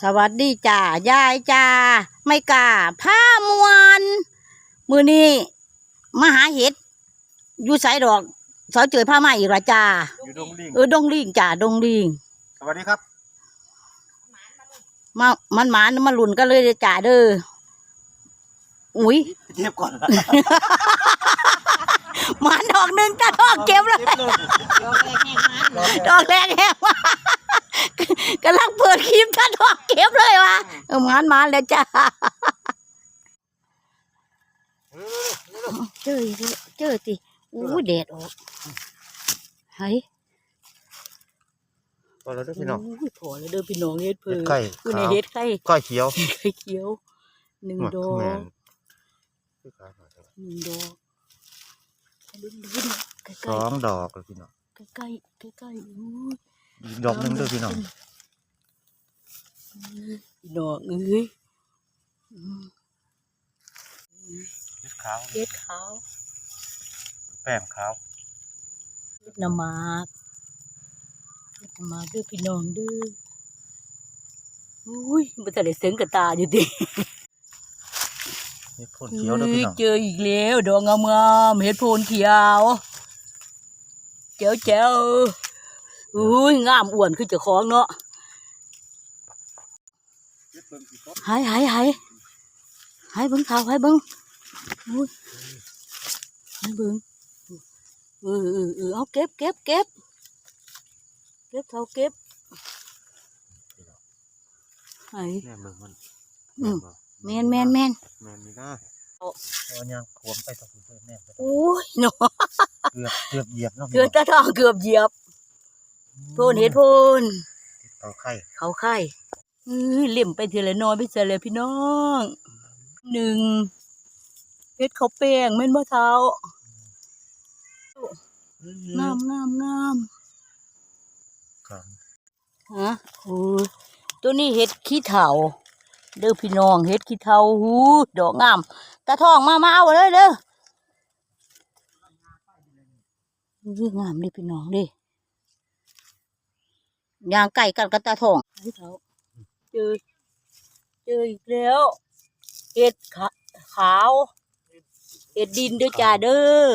สวัสดีจ้ายายจ้าไม่กล้าผ้ามวนมือนี้มาหาเห็ดอยู่ไสดอกสาวเจอผ้ามาอีกละจ้าอยู่ดงลิงเออดงลิงจ้าดงลิงสวัสดีครับมามันหมานมาหลุนกันเลยเด้อจ้าเด้ออุ้ยเทียบก่อน หมานดอกหนึ่งจ้าทองเก็บเลย ดอกแรกแห้งว่ากำลังเปิดคลิปท่านทองเก็บเลยวะเออหมานหมานแล้วจ้าเจออีกแล้วเจอติอู้แดดออกเฮ้ยพอแล้วเด้อพี่น้องอู้พอแล้วเด้อพี่น้องเฮ็ดเพิ่เห็ดนไข่คือในขาวเฮ็ดไข่ก้อยเขียวไข่เขียวหนึ่งหมดดอกแม่นคือขาวหน่อยเถอะหนึ่งดอก ลุ้นลุ้นใกล้สองดอกเลยพี่น้องใกล้ใกล้ใกล้ใกล้ๆอู้อีกดอกหนึงเด้อพี่น้องดอกเอ้ยอืมเห็ดขาวเฮ็ดขาวแป้งขาวเฮ็ดน้ำหมากเฮ็ดน้ำหมากเด้อพี่น้องเด้ออุ้ยมันจะได้เสียงกับตาอยู่ดิ เห็ดโพ่นเขียวเด้อพี่น้องเจออีกแล้วดอกงามๆเฮ็ดโพนเขียวเจ๋วเจ๋วอุ้ยงามอ้วนคือเจ้าของเนาะเห็ดเบิ่งสิครับหายหายหายหายเบิ้งขาวหายเบิ้งอุ้ยหายเบิ้งเออเออเออเอาเก็บเก็บเก็บเก็บเขาเก็บหายแม่เบิ่งมันอืมบ่ แมนแมนแมนแม่นนี่นะเอาเอายางขวมไปตรงนี้แม่นไปโอ้ยเนาะเกือบเกือบเหยียบเนาะเกือบตาทองเกือบเหยียบโพนเห็ดโพนเอาไข่เขาไข่เอ้ยเล่มไปทีละน้อยไปเสียเลยพี่น้องหนึ่งเฮ็ดข้าวแป้งแม่นบ่เท้า งามงามงามครับฮะโอ้ยตัวนี้เห็ดขี้เถา เด้อพี่น้องเห็ดขี้เถาหูดอกงามตาทองมามาเอาเลยเด้อเรื่องงามเลยพี่น้องเดิยางไก่กันกับตาทองเห็ดเถาเจอเจออีกแล้วเห็ดขาขาวเห็ดดินเด้อจ้าเด้อ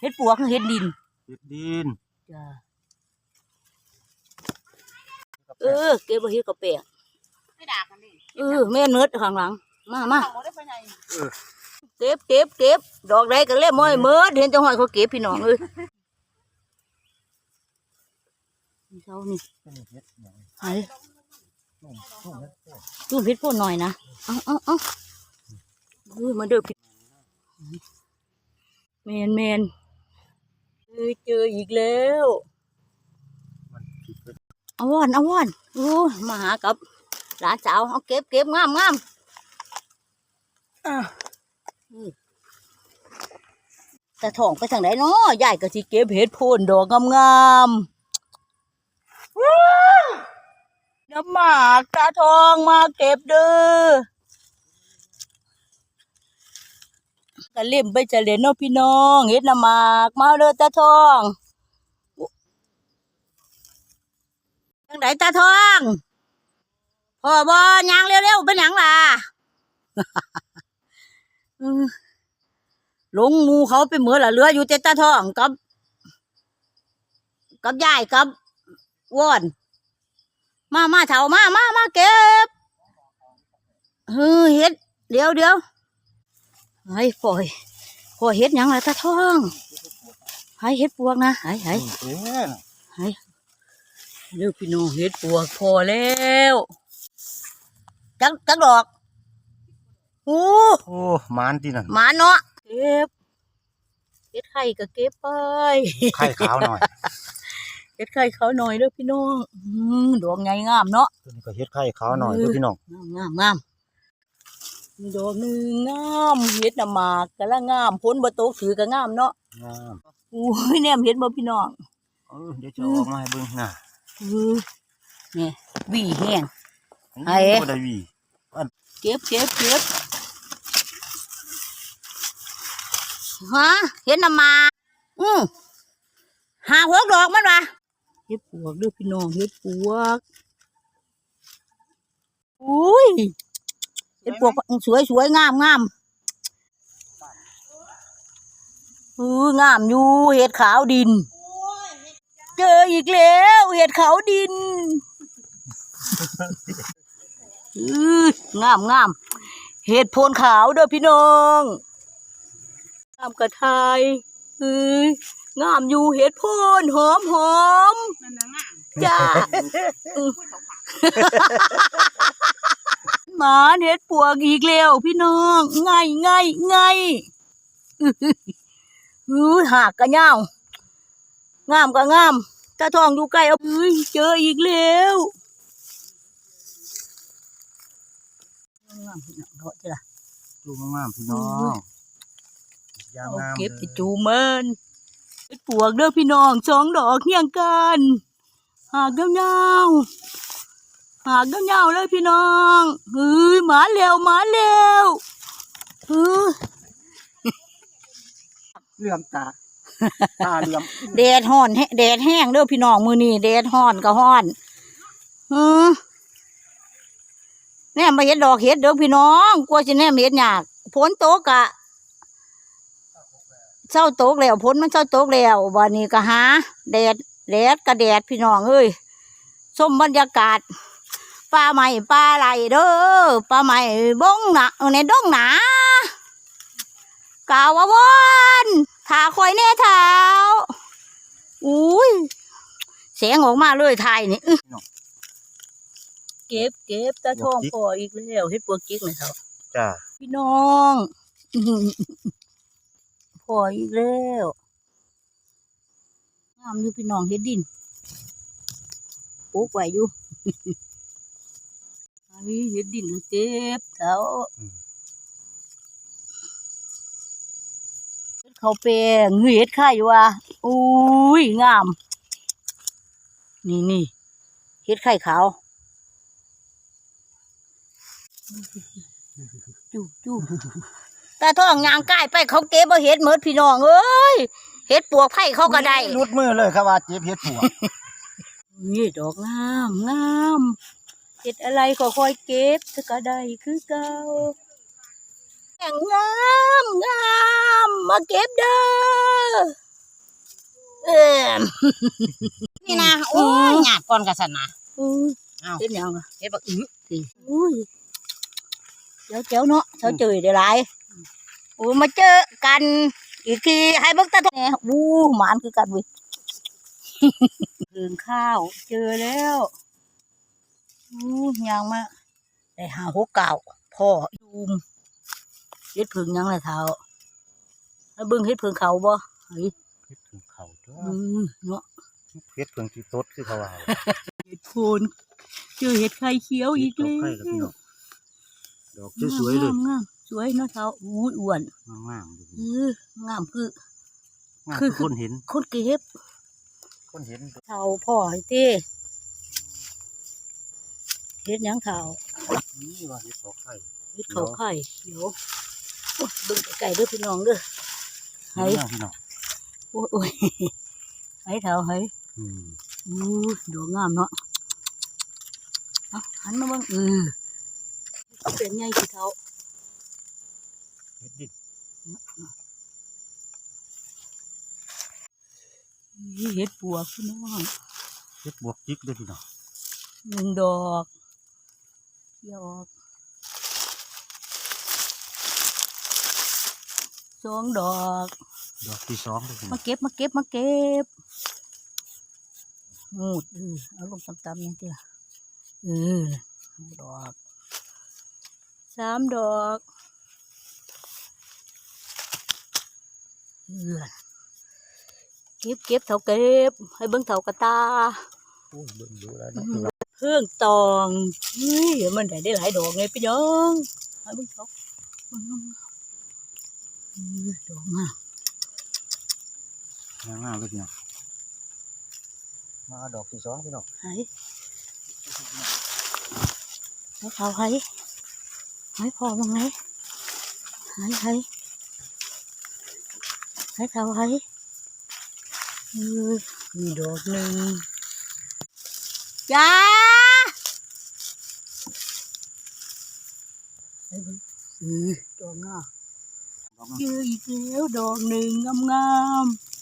เห็ดปวกคือเห็ดดินเห็ดดินจ้า เออเก็บไว้เฮ็ดกาแฟไม่ด่ากันดิเออแม่นเนิดข้างหลัง มามาเขาได้ไปไหนเก็บเก็บเก็บดอกใดก็เล่มม้อยเมิดเห็นจังหวะเขาเก็บพี่น้องเอ้ยนี่เช้านี่นี่เห็ดหยังหายนุ่มนุ่มเห็ดโพ่นตู้เพชรพ่นหน่อยนะเอาเอาเอาเออมาเด้อพี่แมนแมนเอ้ยเจออีกแล้วมันผิดไป เอาว่อนเอาว่อนโอ้ยมาหากับหลานสาวเอาเก็บเก็บงามงามอะอืมแต่ถ่องไปทางไหนเนาะยายก็สิเก็บเห็ดโพนดอกงามๆว้าวน้ำหมากตาทองมาเก็บเด้อก็เล่มไปจะเล่นเนาะพี่น้องเห็ดน้ำหมากมาเด้อตาทอง ทางไหนตาทองพ่อบอยางเร็วๆเป็นหยังล่ะอืมหลงหมูเขาไปเหมือนละเหลืออยู่แต่ตาทองกับ กับยายกับวอน มามาเถามามามาเก็บเฮ้ยเฮ็ดเดี๋ยวเดี๋ยวไอ้ปล่อยปล่อยเฮ็ดหยังล่ะตาทองให้เฮ็ดปวกนะให้ให้เอ็น เร็วพี่น้องเฮ็ดปวกพอแล้วจักจักดอกโอ้โอ้มานที่นั่นหมาเนาะเก็บเฮ็ดไข่ก็เก็บไปไข่ขาวหน่อยเฮ็ดไข่เขาหน่อยเด้อพี่น้องอืมดอกไงงามเนาะตัวนี้ก็เห็ดไข่ขาวหน่อยเด้อพี่น้องงามงามงามมีดอกหนึ่งงามเฮ็ดน้ำหมากกะละงามพ้นบ่ตกถือก็งามเนาะงามอุ้ยแนมเฮ็ดบ่พี่น้องเออเดี๋ยวจะเอาออกมาให้เบิ่งนะอือ นี่หวีแห้งไอ้บ่ได้หวีเก็บเก็บเก็บฮะเห็นน้ำหมากอืมหาหกดอกมันวะเฮ็ดปวกเด้อพี่น้องเฮ็ดปวกอุ้ยเฮ็ดปวกสวยสวยงามงามเอองามอยู่เห็ดขาวดิน เจออีกแล้วเห็ดขาวดินอืองามงามเห็ดโพนขาวเด้อพี่น้องงามกระทายเอ้ยงามอยู่เห็ดโพนหอมหอมจ้าอือหมาเห็ดปวกอีกแล้วพี่น้องไงไงไงอื้อหากกระเงา งามก็งามตาทองอยู่ใกล้เอาเอ้ยเจออีกแล้วงามพี่น้องเถอะจ้ะดูงามๆพี่น้องยางเอางามเก็บเลไปยจูเมินเฮ็ดปวกเด้อพี่น้องสองดอกเฮียงกันหากยาวๆหากยาวๆเลยพี่น้องเฮ้ยหมาเร็วหมาเร็วเฮ้ยเหลื่อมตา ตาเหลื่อมแดดฮ้อนแฮแดดแห้งเด้อพี่น้องมือนี้แดดฮ้อนก็ฮ้อนเออแน่มาเห็ดดอกเห็ดเด้อพี่น้องกลัวสิแน่เห็ดยากฝนตกอะเช้าโตกแล้วฝนมันเช้าโตกแล้ววันนี้ก็หาแดดแดดก็แดดพี่น้องเอ้ยชมบรรยากาศป่าใหม่ป่าไหลเด้อป่าใหม่บงหนาในดงหนากาวาวอน ขาคอยแน่เท้าอุ้ยเสียงออกมาเลยทายนี่อื้อเก็บเก็บตาทองพออีกแล้วเฮ็ดปวกจิกเลยเท้าจ้าพี่น้องอื้อหือพออีกแล้วงามอยู่พี่น้องเฮ็ดดินปลูกไว้อยู่อันนี้เฮ็ดดินเก็บเท้า เฮ็ดเขาวแปลงเฮ็ดไข่ว่ะอุ้ยงาม นี่นี่เฮ็ดไข่ขาวจูจูตาท้องยางใกล้ไปเขาเก็บบ่เฮ็ดหมดพี่น้องเอ้ยเฮ็ดปวกไผ่เขาก็ได้รุดมือเลยครับว่าเจ็บเฮ็ดผัวนี่ดอกงามงามเฮ็ดอะไรก็ค่อยเก็บจะก็ได้คือเก่า แห่งงามงามมาเก็บเด้อเอ็มนี่นะโอ้ยหยาดก่อนกับสันนะอุ้ยอ้าวเฮ็ดหยังอะเฮ็ดบักอื้ออุ้ยเจ้าเจ้าเนาะเจ้าเจอได้หลายโอ้มาเจอกัน อีกทีให้เบิ่งตาทองแหน่อู้หมานคือกันเว้ยเพิ่งข้าว เจอแล้วอู้ยังมาได้หาหกเก่าพ่อดูม เฮ็ดเพิ่งยังเลยเท้าแล้วเบิ่งเฮ็ดเพิ่งเขาบ่เฮ้ยเฮ็ดถึงเข่าจ้าอืมเนาะเฮ็ดเพิ่งที่ตดคือเขาว่าเฮ็ดโคนเจอเฮ็ดไข่เขียวอีกดอแล้กวไข่กับพี่น้องดอกสวยๆเลยงามงามสวยเนาะเท้าอู้ยอ้วนงามๆดูเอองามคืองามคือทุกคนเห็นคนเก็บคนเห็นเท่าพ่อให้เต้เฮ็ดหยังเท่านี่ว่าเฮ็ดดอกไข่เฮ็ดเขาไข่เดี๋ยว โอ้ยเบิ่งไก่เด้อพี่น้องเด้อให้งามพี่น้องโอ้ยโอ้ยให้เท่าให้อืมอู้ดอกงามเนาะเอาหันมาเบิ่งเออเป็นไงสิเท่าเฮ็ดดินนี่เฮ็ดปัวพี่น้องเฮ็ดบวกจิกเลยพี่น้องหนึ่งดอกเกี่ยวออก สองดอก ดอกที่สองเลยพี่น้มาองเก็บมาเก็บมาเก็บงูดเออเอาลงตำๆนี่ทีละเออดอกสามดอกเออเก็บเก็บเท่าเก็บ ให้เบิ่งเท่ากระตาโอ้ยเบิ่งดูแล้วเนาะพี่น้องเครื่องตองเฮ้ยมันได้ได้หลายดอกไงพี่น้องให้เบิ่งเท่า ดอกงามงามๆเลยพี่น้องมาดอกที่สองพี่น้องไหให้เขาให้ให้พอมั้งไงให้ให้ให้เขาให้เออมีดอกหนึ่งจ้าอือดอกงา เจออีกแล้วดอกหนึ่งงามๆ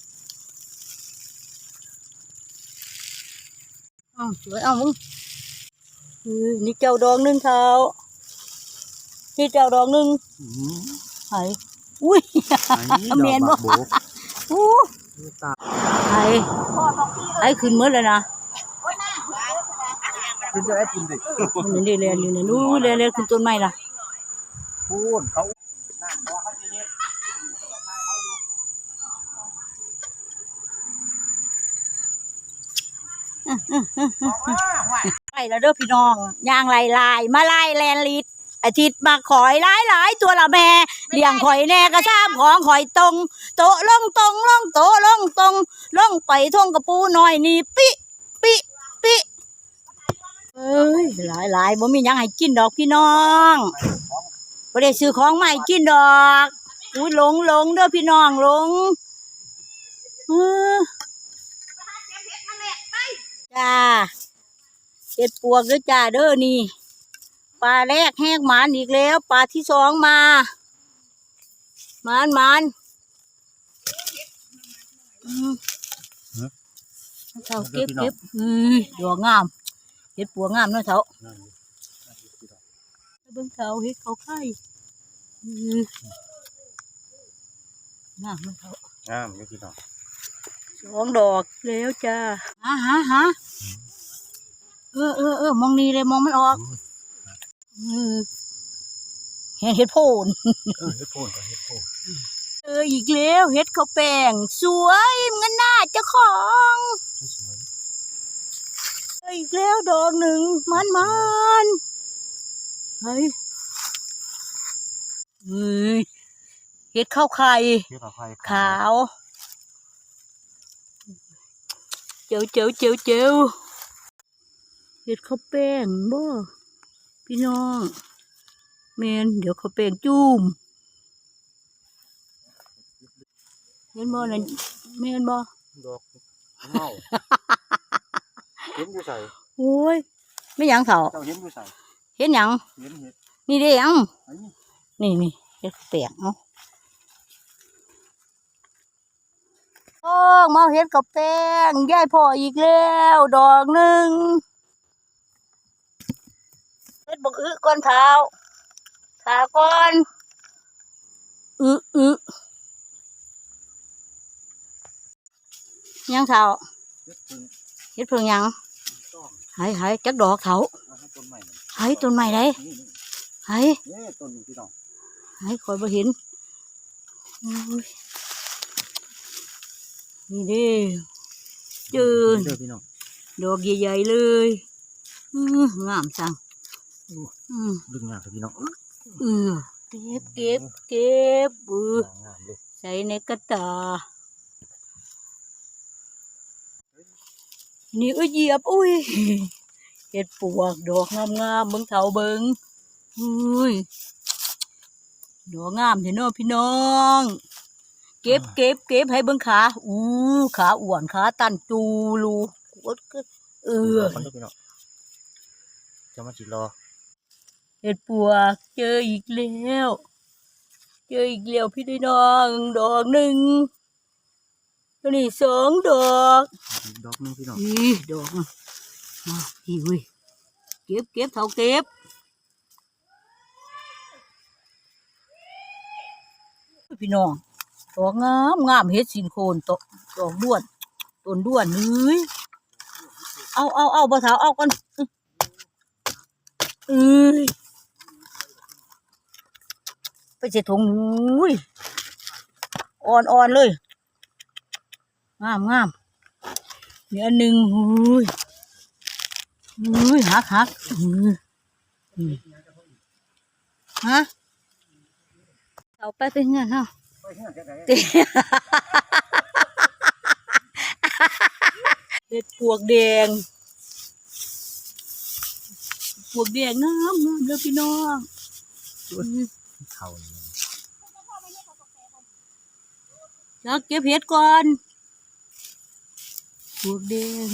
อ้าวสวยเอามึงเออนี่เจ้าดอกหนึ่งเท้านี่เจ้าดอกหนึ่งอืมไหอุ้ยไอ้ดอกเมียนบ่บักโบกอู้ตาไอ้ไอ้ขึ้นหมืดเลยนะขึ้นจะได้กินดิมันนี่เรียนอยู่นะนู้เรียนเรียนขึ้นต้นไม้ละพูนเขา ไปแล้วเด้อพี่น้องย่างลายลายมาลายแลนลิดอาทิตย์มาขอยหลายหลายตัวละแม่เลี้ยงข่อยแน่กระซ้ำของข่อยตรง โตะลงตรงลงโตะลงตรงลงไปทงกระปูหน่อยนี่ปิปิปิเอ้ยหลายหลายบ่มีหยังให้กินดอกพี่น้องบ่ได้ซื้อของใหม่กินดอกอุ้ยหลงหลงเด้อพี่น้องหลงเออ จ้าเจ็ดปวกเด้อจ้าเด้อนี่ปลาแรกแหกหมานอีกแล้วปลาที่สองมาหมานหมานอืมเท่าเก็บเก็บอือดอกงามเห็ดปัวงามเนาะเท่าเบิ่งเท่าเห็ดเขาไข่งามเนาะเท่างามเลยพี่น้อง สองดอกแล้วจ้าฮะฮะฮะเออเออเออมองนี่เลยมองมันออกเออเห็นเห็ดโพนเออเฮ็ดโพนก็เฮ็ดโพนเอออีกแล้วเห็ดข้าวแป้งสวยเงินหน้าเจ้าของสวยเอออีกแล้วดอกหนึ่งมันมันเฮ้ยเฮ้ยเห็ดข้าวไข่เฮ็ดเอาไฟขาว เจียวเจียวเจียวเจียวเห็ดข้าวแป้งบ่พี่น้องเมนเดี๋ยวข้าวแป้งจุ่มเห็นบ่นั่นเมนบ่ดอกเมาเห็นอยู่ใส่โอ้ยไม่หยังเขาเจ้าเห็นอยู่ใส่เห็นหยังเห็นเห็ดนี่เด้หยังไอ้นี่นี่นี่เห็ดข้าวแป้งเอา โอ้มาเห็ดข้าวแป้งยายพ่ออีกแล้ว ดอกหนึ่งเฮ็ดบักอึก่อนเท้าเท้าก่อนอึอึยังเท้าเฮ็ดพึ่งเฮ็ดเพิ่งยังต้องหายหายจักดอกเท้าเอาให้ต้นใหม่นั่นหายต้นไม้ไดนี่นี่หายนี่ต้นนี้พี่น้องหายคอยบ่เห็นโอ้ย นี่เด้เจอเด้อพี่น้องดอกใหญ่ๆเลยอื้องามจังอืมดึงงามเลยพี่น้องเออเก็บเก็บเก็บเอองามเลยใส่ในกระตา นี่เอ้ยเหยียบอุ้ยเห็ดปวกดอกงามๆเบิ่งเถาเบิ่งอุ้ยดอกงามเถอะเนาะพี่น้อง เก็บเก็บเก็บให้เบิ่งขาอู้ขาอ้วนขาตันจูลูกดกึเออคนเด้อพี่น้องจะมาจิรอเห็ดปวกเจออีกแล้ว เจออีกแล้วพี่น้องดอกหนึ่งตัวนี้สองดอกอีกดอกหนึงพี่น้องอีดอกอะมาอีเว้ยเก็บเก็บเท่าเก็บพี่น้อง ดอกงามงามเฮ็ดสินโคนตดอกด้วนต้นด้วนเอ้ยเอาเอาเอาบ่เท้าเอาก่อนเอ้ยไปเจ็ดถุงอุ้ยอ่อนอ่อนเลย งามงามเดี๋ยวอันหนึ่งอุ้ยอุ้ยหักหักฮะเอาไปเป็นเงินเนาะ เตะเห็ดปวกแดง ปวกแดงงามงามเลยพี่น้องอุ้ยเขานี่แล้วเก็บเห็ดก่อนปวกแดง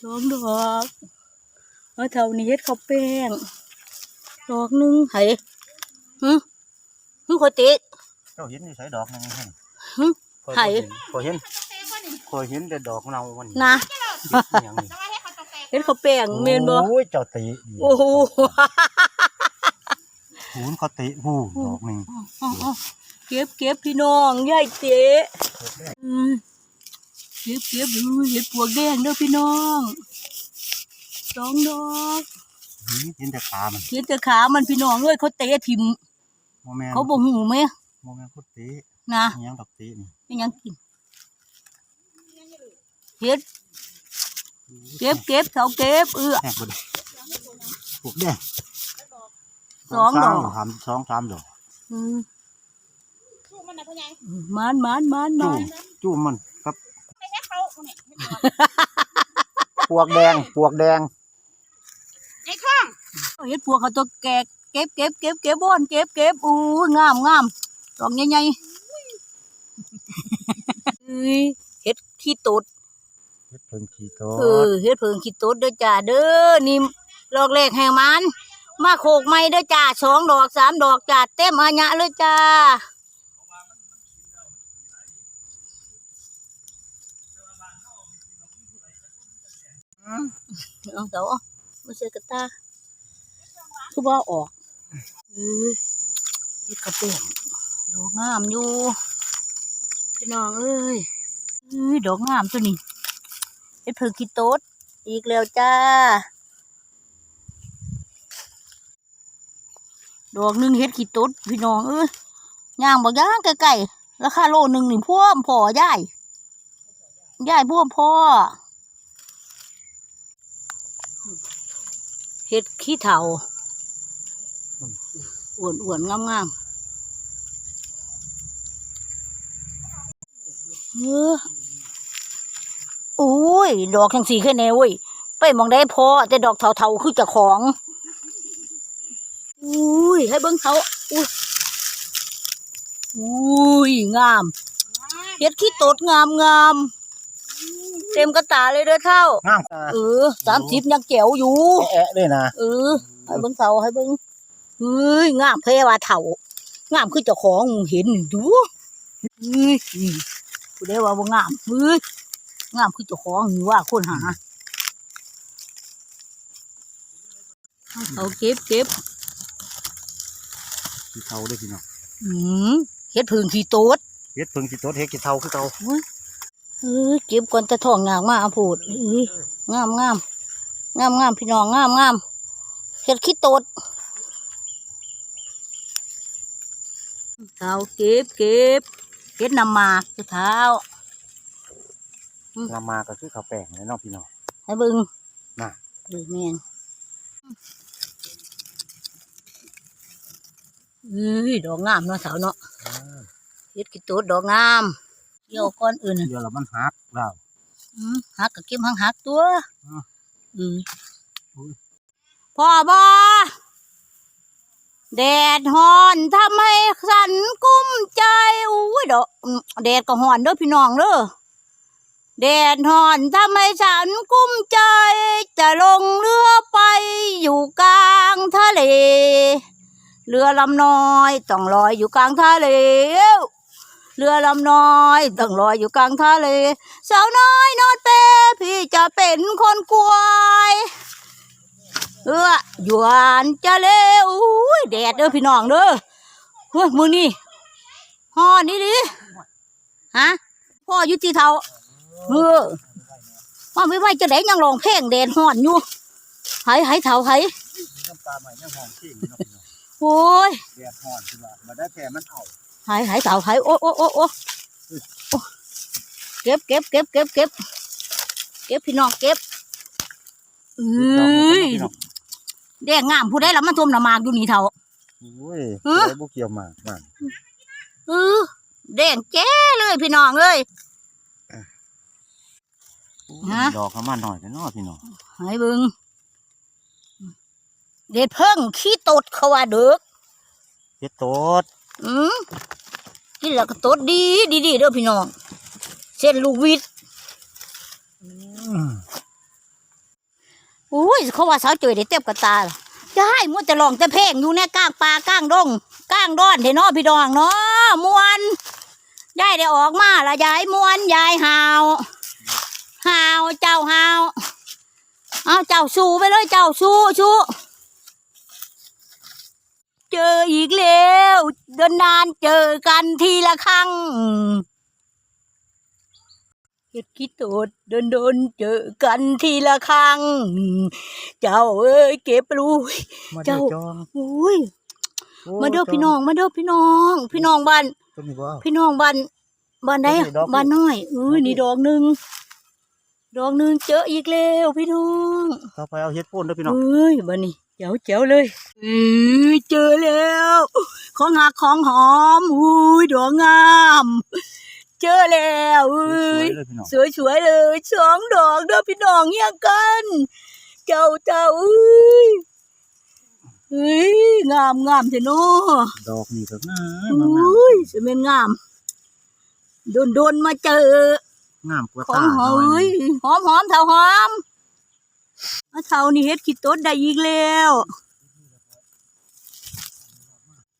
สองดอกเอาเท่านี้เฮ็ดข้าวแป้ง ดอกหนึงไห้หึหึขอยติ เจ้าเห็นนี่ใส่ดอกหนึงให้หึข้อยไผ่บ่เห็นข้อยเห็นแต่ดอกเนามันนะเฮ็ดอิหยังนี่เฮ็ดข้าวแป้งแม่นบ่โอ้ยเจ้าติดีโอ้โหหูนเขาติหูดอกหนึงเก็บเก็บพี่น้องยายเจ๊อืมเก็บเก็บดูเห็ดปวกแดงเด้อพี่น้องสองดอกหือเห็นแต่ขามันเห็นแต่ขามันพี่น้องเอ้ยเขาเตะทิมบ่แม่นเขาบ่หูไหม บ่แม่นเขาตินะอิหยังดอกตินี่เป็นหยังกินเห็ดเก็บเก็บเขาเก็บเอื้อ แหกบ่ได้ปลูกแดงสองดอก สามสองสามดอกอืมมันมันมันมัจู้นจู้มันครับปวกแดงปวกแดงไอ้ข้องเห็ดปวกเขาตัวแกะเก็บเก็บเก็บเก็บบ่อนเก็บเก็บอู้ยงามงาม ดอกใหญ่ๆเอ้ยเห็ดขี้ตดเฮ็ดเพิ่งขี้โตเออเฮ็ดเพิงขี้ตดเด้อจ้าเด้อนี่ดอกแรกแห่งมันมาโขกไม้เด้อจ้าสองดอกสามดอกจ้าเต็มอาญะเลยจ้าเอาเดี๋ยวมาเสียกระตาคือว่าออกเออเฮ็ดกระเปียน ดอกงามอยู่พี่น้องเอ้ยอ้ยดอกงามตัวนี้เฮ็ดเพิ่งขี้โต๊ดอีกแล้วจ้า ดอกหนึ่งเฮ็ดขี้โต๊ดพี่น้องเอ้ยย่างบอกย่างไก่ๆราคาโลหนึ่งนี่พ่วมพอย่ายย่ายพ่วมพ่อเฮ็ดขี้เถาอ้วนอ้วนๆงามงามๆ เออโอ้ย ดอกทั้งสี่แค่แนวเว้ย ไปมองได้พอ แต่ดอกเทาๆคือเจะของ อุ้ย ให้เบิ้งเขาอุ้ยอุ้ย งามเฮ็ดขี้ตดงามงามเต็มกระตาเลยเด้อเท่า งามเออสามสิบยังแจ๋วอยู่ แอะเลยนะเออ ให้เบิ้งเขาให้เบิ้งเฮ้ย งามเพว่าเถ่างามคือเจ้าของเห็นนี่ดูเฮ้ย นี่กูได้ว่าบ่งามเฮ้ยงามคือเจ้าของนี่ว่าคนหาเอาเก็บเก็บขี้เทาได้อพี่น้องอืมเฮ็ดพึ่งขี้โตดเฮ็ดเพิ่งขี้โตเฮ็ดขี้เทาคือเก่าเอ้ยเก็บก่อนจะท้องยากมาเอาพูดเอ้ยงามงามงามงามพี่น้องงามงามเฮ็ดขี้โตดเอาเก็บเก็บ เฮ็ดน้ำหมากเจ้าเท้านำมาก็คือข้าวแป้งเลยเนาะพี่น้อง ให้เบิ่งน่ะเออแม่นเอ้ยดอกงามเนาะสาวเนาะเฮ็ดกี่ตัวดอกงามเกี่ยวก้อนอื่นน่ะเดี๋ยวเรามันหักแล้ว อืมหักก็เก็บหักหักตัว อะอืมอุ้ยพ่อบ่ แดดฮ้อนทำให้สันกุ้มใจอุ้ยเดอกอืมแดดก็ฮ้อนเด้อพี่น้องเด้อแดดฮ้อนทำให้ฉันกุ้มใจ จะลงเรือไปอยู่กลางทะเล เรือลำน้อยต้องลอยอยู่กลางทะเลเรือลำน้อยต้องลอยอยู่กลางทะเลสาวน้อยนอนเปรพี่จะเป็นคนกวย เออหยวนจะเลวอุ้ยแดดเด้อพี่น้องเด้อเฮ้ยมือนี่ห่อนี่ดิฮะพ่ออยุติเท่าเออพ่อไม่ไหวจะได้ยังลองเพลงแดดห่อนอยู่ไหไหเท่าไหน้ำตาใหม่ยังหอมขี้เนาะพี่น้องโอ้ยแดดฮ้อนคือว่ามาได้แค่มันเอาไหไหเท่าไหโอ้โอ้โอ้โอ้โอ้เก็บเก็บเก็บเก็บเก็บเก็บพี่น้องเก็บเอ้ยพี่น้อง แดงงามผู้ใดละมันทมน้ำหมากอยู่นี่เท่า โอ้ยฮะได้บ่เกี่ยวมากมากเออแดงแจ้เลยพี่น้องเอ้ย ฮะ ดอกเขามาหน่อยกันเนาะพี่น้องให้เบิ่งเด็ดเพิ่งขี้ตดเขาว่าเด้อเฮ็ดโตดอืมกินแล้วก็ตดดีดีดีเด้อพี่น้อง เส้นลูกวิดอืม โอ้ยเขาว่าสาวเจยได้เต็มกระตาล่ะยายมัวแต่ลองแต่เพลงอยู่ในกลางป่ากลางดงกลางดอนเด้เนาะพี่ดองเนาะมวนยายได้ออกมาละยายมวนยายหาวหาวเจ้าหาวเอาเจ้าสู้ไปเลยเจ้าสู้สู้เจออีกแล้วเดินนานเจอกันทีละครั้ง เฮ็ดคิดโตดเดินโดนๆเจอกันทีละครั้ง เจ้าเอ้ยเก็บรู้มาเจ้าเจ้าจองอุ้ยโอ้มาเด้อจพี่น้องมาเด้อพี่น้อง พี่น้องบ้านต้นนี้บ่พี่น้องบ้านบ้านใดอะดอกนี่บ้านน้อยเอ้ยนี่ดอกหนึ่งดอกหนึ่งเจออีกแล้วพี่น้องต่อไปเอาเฮ็ดโพ่นเด้อพี่น้องเอ้ยบ้านนี้เจ๋วเจ๋วเลยเอ้ยเจอแล้ว ของหักของหอมอุ้ยดอกงาม เจอแล้วเอ้สวยยๆเลยพี่น้องสวยๆเลยสองดอกเด้อพี่น้องเฮียกัน เจ้าเจ้าเอ้ยเฮ้ยงามงามเถอะเนาะดอกนี่ก็งามองามุ้ยสวยงามโดนโดนๆมาเจองามกว่าของตาหอหน่อยยหอมหอมเถาหอมมาเถานี่เฮ็ดขี้ต้นได้อีกแล้ว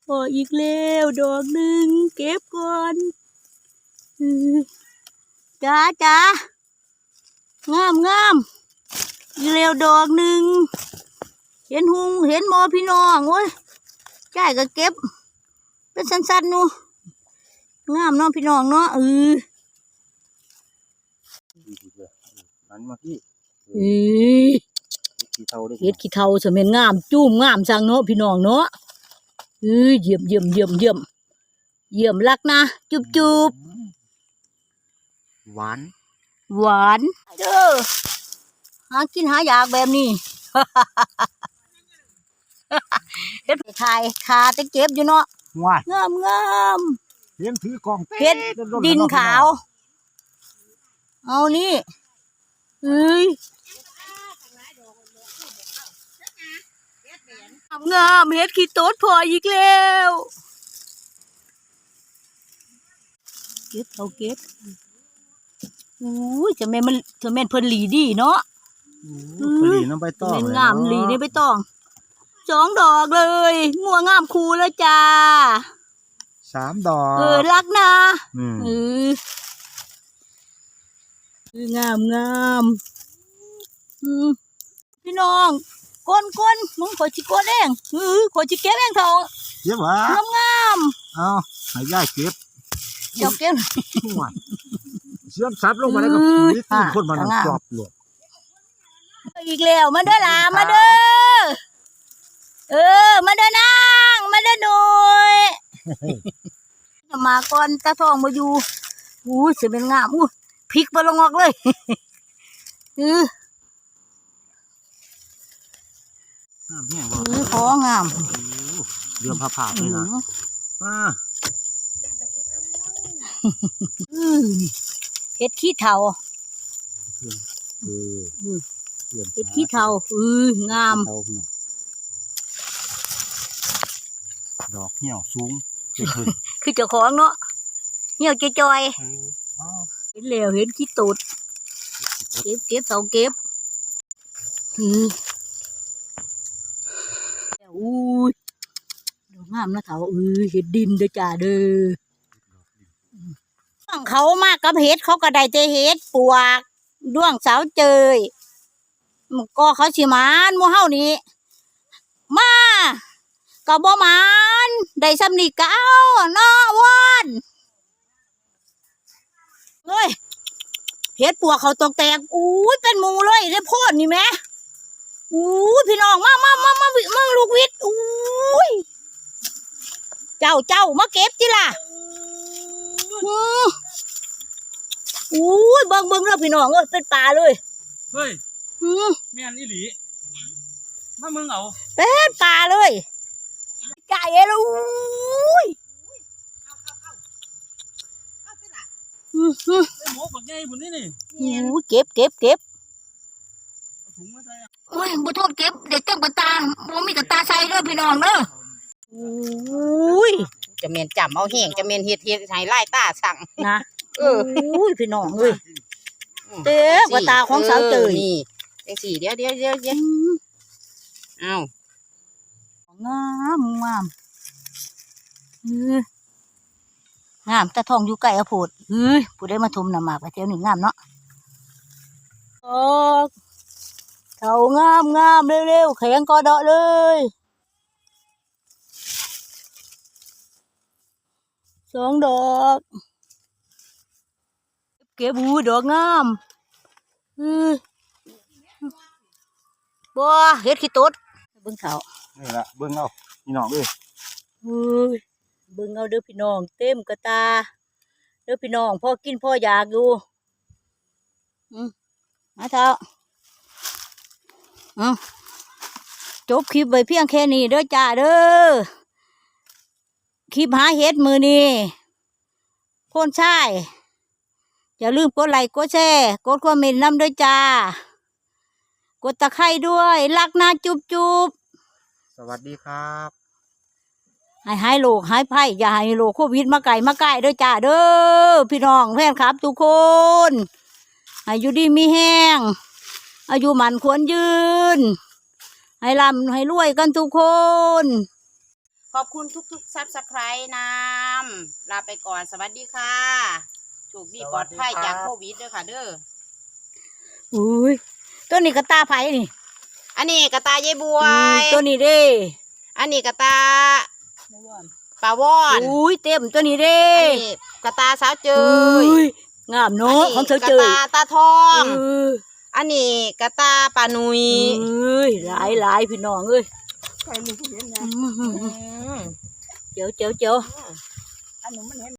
พออีกแล้วดอกหนึ่งเก็บก่อนอือ จ้าจ้างามงามอีกแล้วดอกหนึ่ง เห็นหุงเห็นหมอพี่น้องโอ้ยจ่ายก็เก็บ เป็นสั้นๆนู่งามเนาะพี่น้องเนาะเออหันมาพี่เอ้ยสีเทาด้วยเฮ็ดขี้เทาสมัยงามจุ้มงามจังเนาะพี่น้องเนาะเอ้ยเยี่ยมเยี่ยมเยี่ยมเยี่ยมเยี่ยมรักนะ จุบจุบ หวาน หวานเด้อหากินหาอยากแบบนี้เฮ็ดไทยคาแตะเก็บอยู่เนาะว้ายงามงามเลี้ยงถือกองเฮ็ดดินขาว เอานี่เอ้ยงามเฮ็ดขี้โต๊ดพออีกแล้ว เก็บเอาเก็บ อู้ยจะแม่นมันจะแม่นเพิ่นหลีดีเนาะผลีน้ำใบตจะองแม่นเลยงามหลีนี่ไปต้องสองดอกเลยงัวงามคูแล้วจ้า สามดอกเออรักนะอืมเออเอองามงามอืมพี่น้องก้นก้นมึงขอจิก้นเองเออขอจิเก็บเองเถอะเก็บหวะงามงามเอาให้ย่ายเก็บ เจ้าเก็บว้าย เชื่อมซับลงมาแล้วก็เอ้ยผีตีนคนมันอะจอบหลวอีกแล้วมาเด้อหลามาเด้อเออ มาเด้อนางมาเด้อหน่อยจะมาก่อนตาทองมาอยู่อู้ยเสียเป็นงามอู้พริกไปลงออกเลยเอองามแห้งเอบ่อของามโอ้เรื่องผ้าผ่าเลยนะอ่าอืม เฮ็ดขี้เถาเอออืมเพื่อนเฮ็ดขี้เถาอืองามเทาพี่น้องดอกเหี่ยวสูงเกิดขึ้นคือเจ้าของเนาะเหี่ยวจอยเอออ้าวๆเห็นแล้วเห็นขี้ตูดเก็บเก็บเถาเก็บอืออู้ยดอกงามนะเถาอือเฮ็ดดินเด้อจ้าเด้อด้ วงเขามากกับเห็ดเขาก็ได้แต่เห็ดปวกด้วงสาวเจยมันก็เขาสิมานมู่เฮานี่มาก็บ่มานได้สำนีก็เอาเนาะวอนเฮ้ยเห็ดปวกเขาตกแตกอู้ยเป็นมูเลยได้พดนี่แม่อู้พี่น้องมามามามามาลูกวิทย์อู้ยเจ้าเจ้ามาเก็บจิล่ะ อืออู้ยเบิ่งเบิ่งแล้วพี่น้องเอ้ยเป็นป่าเลยเฮ้ยอือแม่นอีหลีมามึงเอาเป็นป่าเลยจ่ายเอ้ยอุ้ยอื้อหือไอ้หมกบักใหญ่พุ่นนี่นี่อู้เก็บเก็บเก็บเอาถุงมาใส่อะโอ้ยบ่โทษเก็บเด็กเต็มกระตาบ่มีกระตาใส่เด้อพี่น้องเด้ออุ้ย จะเมนจำเอาแห้งจะเมนเฮ็ดเฮ็ดให้ไล่ตาสั่ง นะเออ อุ้ยพี่น้องเอ้ยเต็มกระตาของสาวเจยนี่จังสี่เดี๋ยวเดี๋ยวเดี๋ยวเดี๋ยวอืมเอ้างามงามเอ้ยงามแต่ทองอยู่ไกลอะโพดเฮ้ยผู้ได้มาทมน้ำหมากไปเที่ยวหนึ่งงามเนาะออกเขางามงามเร็วๆแข็งกอเดาะเลย สองดอก เก็บหูดอกงามเออบัวเฮ็ดขี้ตดเบิ่งเขานี่ละเบิ่งเอาพี่น้องเอ้ยเฮ้ยเบิ่งเอาเด้อพี่น้อง เต็มกระตา เด้อพี่น้องพ่อกินพ่ออยากอยู่อืมมาเถอะอืมจบคลิปไว้เพียงแค่นี้เด้อจ้าเด้อ คลิปหาเฮ็ดมือนี้โพ่นชายอย่าลืมกดไลค์กดแชร์กดคอมเมนต์นำด้วยจ้ากดตะไคร้ด้วย รักนะจุบจุบสวัสดีครับให้หายโรคหายไผ่อย่าให้โรคโควิดมาไก่มาใกล้ด้วยจ้าเด้อพี่น้องแฟนครับ ทุกคนให้อยู่ดีมีแห้งอายุมันควรยืน ให้ร่ำให้รวยกันทุกคน ขอบคุณทุกๆซับสไครต์นำลาไปก่อนสวัสดีค่ะถูกดีปลอดภัยจากโควิดเด้อค่ะเด้ออุ้ยตัวนี้ก็ตาไผ่นี่ อันนี้กระตายายบวอืมยตัวนี้เด้อันนี้กระตาปลาวอนอุ้ยเต็มตัวนี้เด้อันนี้กระตาสาวเจอุ้ยยงามเนาะของเธอเจกอระตาตาทองเอออันนี้กระตาปลานุยเอ้ยหลายหลายพี่น้องเอ้ย อืมเจียวเจียวเจียวอันนี้มันเห็น